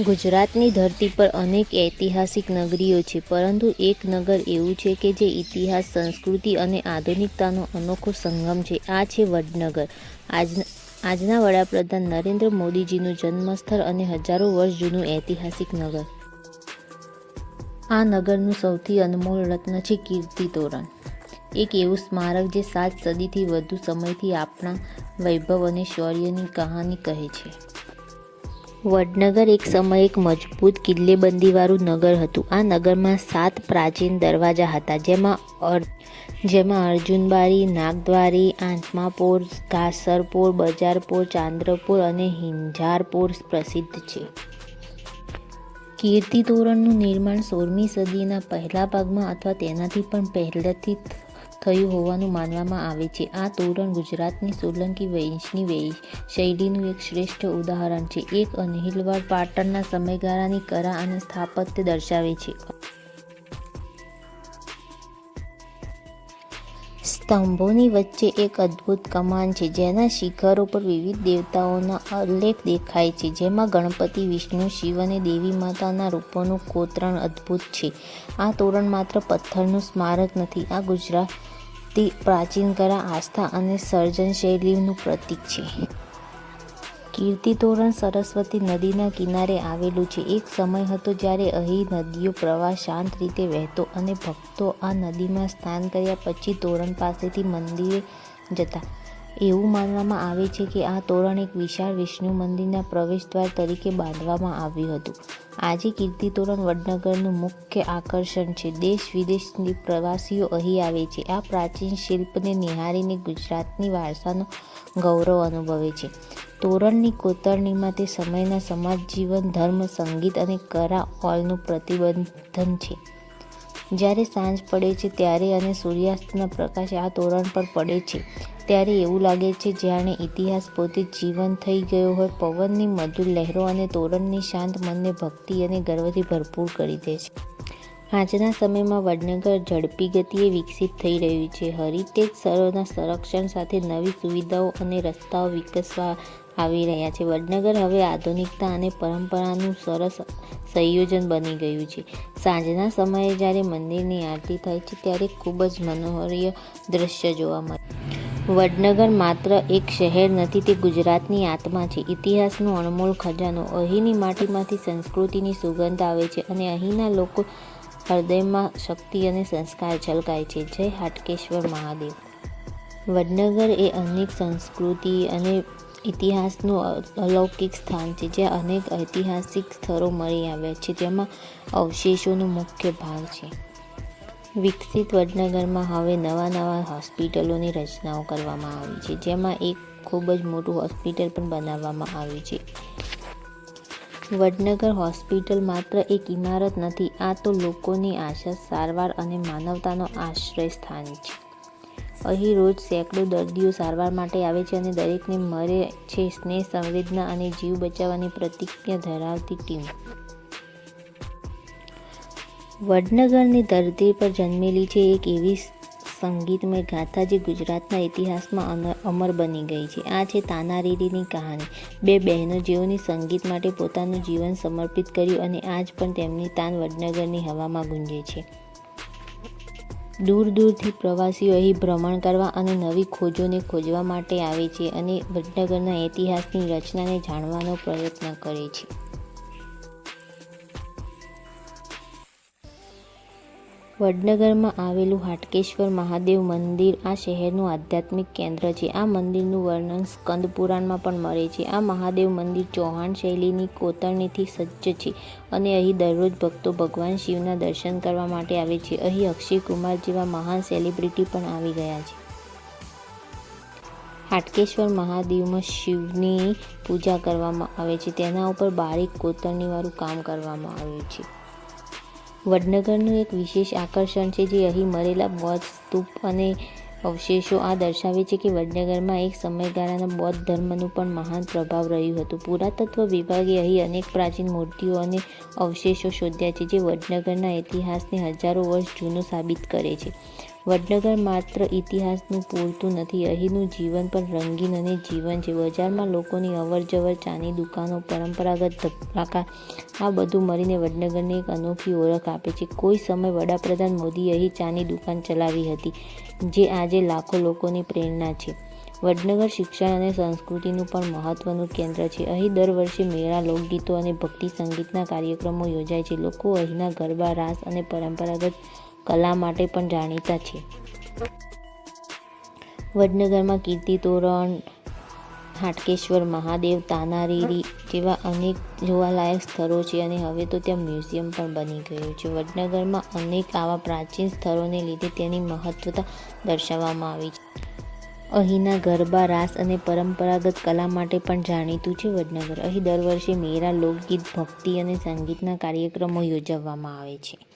ગુજરાતની ધરતી પર અનેક ઐતિહાસિક નગરીઓ છે, પરંતુ એક નગર એવું છે કે જે ઇતિહાસ, સંસ્કૃતિ અને આધુનિકતાનો અનોખો સંગમ છે. આ છે વડનગર. આજના આજના વડાપ્રધાન નરેન્દ્ર મોદીજીનું જન્મસ્થળ અને હજારો વર્ષ જૂનું ઐતિહાસિક નગર. આ નગરનું સૌથી અનમોલ રત્ન છે કીર્તિ તોરણ. એક એવું સ્મારક જે સાત સદીથી વધુ સમયથી આપણા વૈભવ અને શૌર્યની કહાની કહે છે. વડનગર એક સમયે એક મજબૂત કિલ્લેબંદીવાળું નગર હતું. આ નગરમાં સાત પ્રાચીન દરવાજા હતા, જેમાં જેમાં અર્જુનબારી, નાગદ્વારી, આંચમાપોર, ઘાસરપોર, બજારપોર, ચાંદ્રપોર અને હિંજારપોર પ્રસિદ્ધ છે. કીર્તિ તોરણનું નિર્માણ સોળમી સદીના પહેલા ભાગમાં અથવા તેનાથી પણ પહેલાથી થયું હોવાનું માનવામાં આવે છે. આ તોરણ ગુજરાતની સોલંકી વંશની વૈશ શૈલીનું એક શ્રેષ્ઠ ઉદાહરણ છે. એક અનહિલવાડ પાટણના સમયગાળાની કળા અને સ્થાપત્ય દર્શાવે છે. સ્તંભોની વચ્ચે એક અદ્ભુત કમાન છે, જેના શિખર પર વિવિધ દેવતાઓના ઉલ્લેખ દેખાય છે, જેમાં ગણપતિ, વિષ્ણુ, શિવ અને દેવી માતાના રૂપોનું કોતરણ અદ્ભુત છે. આ તોરણ માત્ર પથ્થરનું સ્મારક નથી, આ ગુજરાતી પ્રાચીન કળા આસ્થા અને સર્જન શૈલીનું પ્રતીક છે. કીર્તિ તોરણ સરસ્વતી નદીના કિનારે આવેલું છે. એક સમય હતો જ્યારે અહીં નદીઓ પ્રવાહ શાંત રીતે વહેતો અને ભક્તો આ નદીમાં સ્નાન કર્યા પછી તોરણ પાસેથી મંદિરે જતા. એવું માનવામાં આવે છે કે આ તોરણ એક વિશાળ વિષ્ણુ મંદિરના પ્રવેશદ્વાર તરીકે બાંધવામાં આવ્યું હતું. આજે કીર્તિ તોરણ વડનગરનું મુખ્ય આકર્ષણ છે. દેશ વિદેશની પ્રવાસીઓ અહીં આવે છે. આ પ્રાચીન શિલ્પને નિહાળીને ગુજરાતની વારસાનો ગૌરવ અનુભવે છે. તોરણની કોતરણીમાં તે સમયના સમાજ, જીવન, ધર્મ, સંગીત અને કરા ઓલનું પ્રતિબંધન છે. જ્યારે સાંજ પડે છે ત્યારે અને સૂર્યાસ્તના પ્રકાશ આ તોરણ પર પડે છે, ત્યારે એવું લાગે છે જાણે ઇતિહાસ પોતે જીવન થઈ ગયો હોય. પવનની મધુર લહેરો અને તોરણની શાંત મનને ભક્તિ અને ગર્વથી ભરપૂર કરી દે છે. આજના સમયમાં વડનગર ઝડપી ગતિએ વિકસિત થઈ રહ્યું છે. હેરિટેજ સ્થળોના સંરક્ષણ સાથે નવી સુવિધાઓ અને રસ્તાઓ વિકસવા આવી રહ્યા છે. વડનગર હવે આધુનિકતા અને પરંપરાનું સરસ સંયોજન બની ગયું છે. સાંજના સમયે જ્યારે મંદિરની આરતી થાય છે, ત્યારે ખૂબ જ મનોહરીય દ્રશ્ય જોવા મળે વડનગર માત્ર એક શહેર નથી, તે ગુજરાતની આત્મા છે. ઇતિહાસનો અણમોલ ખજાનો અહીંની માટીમાંથી સંસ્કૃતિની સુગંધ આવે છે અને અહીંના લોકો હૃદયમાં શક્તિ અને સંસ્કાર છલકાય છે. જય હાટકેશ્વર મહાદેવ. વડનગર એ અનેક સંસ્કૃતિ અને ઇતિહાસનું અલૌકિક સ્થાન છે જ્યાં અનેક ઐતિહાસિક સ્થળો મળી આવ્યા છે, જેમાં અવશેષોનો મુખ્ય ભાગ છે. વિકસિત વડનગરમાં હવે નવા નવા હોસ્પિટલોની રચનાઓ કરવામાં આવી છે, જેમાં એક ખૂબ જ મોટું હોસ્પિટલ પણ બનાવવામાં આવ્યું છે. વડનગર હોસ્પિટલ માત્ર એક ઇમારત નથી, આ તો લોકોની આશા, સારવાર અને માનવતાનો આશ્રય સ્થાન છે. અહીં રોજ સેંકડો દર્દીઓ સારવાર માટે આવે છે અને દરેકને મરે છે સ્નેહ, સંવેદના અને જીવ બચાવવાની પ્રતિજ્ઞા ધરાવતી ટીમ. વડનગરની ધરતી પર જન્મેલી છે એક એવી સંગીતમય ગાથા જે ગુજરાતના ઇતિહાસમાં અમર બની ગઈ છે. આ છે તાનારીરીની કહાની. બે બહેનો જેઓની સંગીત માટે પોતાનું જીવન સમર્પિત કર્યું અને આજ પણ તેમની તાન વડનગરની હવામાં ગુંજે છે. દૂર દૂરથી પ્રવાસીઓ અહીં ભ્રમણ કરવા અને નવી ખોજોને ખોજવા માટે આવે છે અને વડનગરના ઇતિહાસની રચનાને જાણવાનો પ્રયત્ન કરે છે. વડનગરમાં આવેલું હાટકેશ્વર મહાદેવ મંદિર આ શહેરનું આધ્યાત્મિક કેન્દ્ર છે. આ મંદિરનું વર્ણન સ્કંદ પુરાણમાં પણ મળે છે. આ મહાદેવ મંદિર ચૌહાણ શૈલીની કોતરણીથી સજ્જ છે અને અહીં દરરોજ ભક્તો ભગવાન શિવના દર્શન કરવા માટે આવે છે. અહીં અક્ષય કુમાર જેવા મહાન સેલિબ્રિટી પણ આવી ગયા છે. હાટકેશ્વર મહાદેવમાં શિવની પૂજા કરવામાં આવે છે. તેના ઉપર બારીક કોતરણીવાળું કામ કરવામાં આવ્યું છે. વડનગરનું એક વિશેષ આકર્ષણ છે જે અહીં મળેલા બૌદ્ધ સ્તૂપ અને અવશેષો આ દર્શાવે છે કે વડનગરમાં એક સમયગાળાના બૌદ્ધ ધર્મનું પણ મહાન પ્રભાવ રહ્યું હતું. પુરાતત્વ વિભાગે અહીં અનેક પ્રાચીન મૂર્તિઓ અને અવશેષો શોધ્યા છે જે વડનગરના ઇતિહાસને હજારો વર્ષ જૂનું સાબિત કરે છે. વડનગર માત્ર ઇતિહાસનું પૂરતું નથી, અહીંનું જીવન પણ રંગીન અને જીવન છે. બજારમાં લોકોની અવર જવર ચાની દુકાનો, પરંપરાગત ધબ્બાકા આ બધું મળીને વડનગરને એક અનોખી ઓળખ આપે છે. કોઈ સમય વડાપ્રધાન મોદીએ અહીં ચાની દુકાન ચલાવી હતી, જે આજે લાખો લોકોની પ્રેરણા છે. વડનગર શિક્ષણ અને સંસ્કૃતિનું પણ મહત્વનું કેન્દ્ર છે. અહીં દર વર્ષે મેળા, લોકગીતો અને ભક્તિ સંગીતના કાર્યક્રમો યોજાય છે. લોકો અહીંના ગરબા, રાસ અને પરંપરાગત કલા માટે પણ જાણીતા છે. વડનગરમાં કીર્તિ તોરણ, હાટકેશ્વર, મહાદેવ, તાનારીરી જેવા અનેક જોવાલાયક સ્થળો છે અને હવે તો ત્યાં મ્યુઝિયમ પણ બની ગયું છે. વડનગરમાં અનેક આવા પ્રાચીન સ્થળોને લીધે તેની મહત્વતા દર્શાવવામાં આવી છે. અહીંના ગરબા, રાસ અને પરંપરાગત કલા માટે પણ જાણીતું છે વડનગર. અહીં દર વર્ષે મેરા લોકગીત, ભક્તિ અને સંગીતના કાર્યક્રમો યોજવામાં આવે છે.